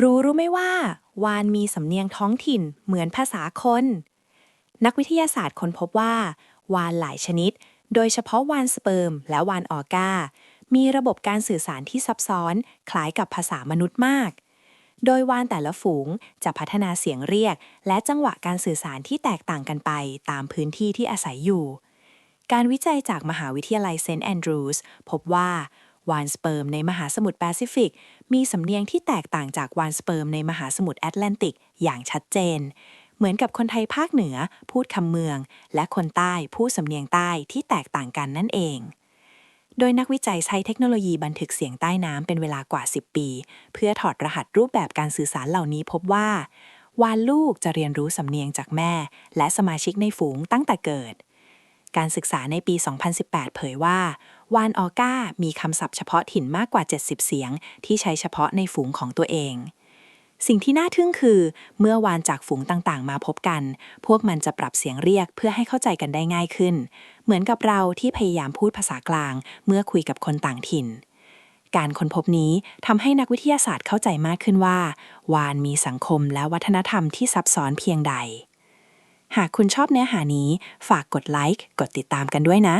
รู้รู้ไหมว่า วานมีสำเนียงท้องถิ่นเหมือนภาษาคน นักวิทยาศาสตร์ค้นพบว่า วานหลายชนิด โดยเฉพาะวานสเปิร์มและวานออกามีระบบการสื่อสารที่ซับซ้อน คล้ายกับภาษามนุษย์มาก โดยวานแต่ละฝูงจะพัฒนาเสียงเรียก และจังหวะการสื่อสารที่แตกต่างกันไปตามพื้นที่ที่อาศัยอยู่ การวิจัยจากมหาวิทยาลัยเซนต์แอนดรูสพบว่า วานสเปิร์มในมหาสมุทรแปซิฟิก มีสำเนียงที่แตกต่างจากวานสเปิร์มในมหาสมุทรแอตแลนติก อย่างชัดเจน เหมือนกับคนไทยภาคเหนือพูดคำเมือง และคนใต้พูดสำเนียงใต้ที่แตกต่างกันนั่นเอง โดยนักวิจัยใช้เทคโนโลยีบันทึกเสียงใต้น้ำเป็นเวลากว่า 10 ปี เพื่อถอดรหัสรูปแบบการสื่อสารเหล่านี้พบว่าวานลูกจะเรียนรู้สำเนียงจากแม่ และสมาชิกในฝูงตั้งแต่เกิด การศึกษาในปี 2018 เผยว่า วานออก้ามีคำศัพท์เฉพาะถิ่นมากกว่า 70 เสียง ที่ใช้เฉพาะในฝูงของตัวเอง สิ่งที่น่าทึ่งคือ เมื่อวานจากฝูงต่างๆ มาพบกัน พวกมันจะปรับเสียงเรียกเพื่อให้เข้าใจกันได้ง่ายขึ้น เหมือนกับเราที่พยายามพูดภาษากลาง เมื่อคุยกับคนต่างถิ่นการค้นพบนี้ทำให้นักวิทยาศาสตร์เข้าใจมากขึ้นว่า วานมีสังคมและวัฒนธรรมที่ซับซ้อนเพียงใด หากคุณชอบเนื้อหานี้ ฝากกดไลค์ กดติดตามกันด้วยนะ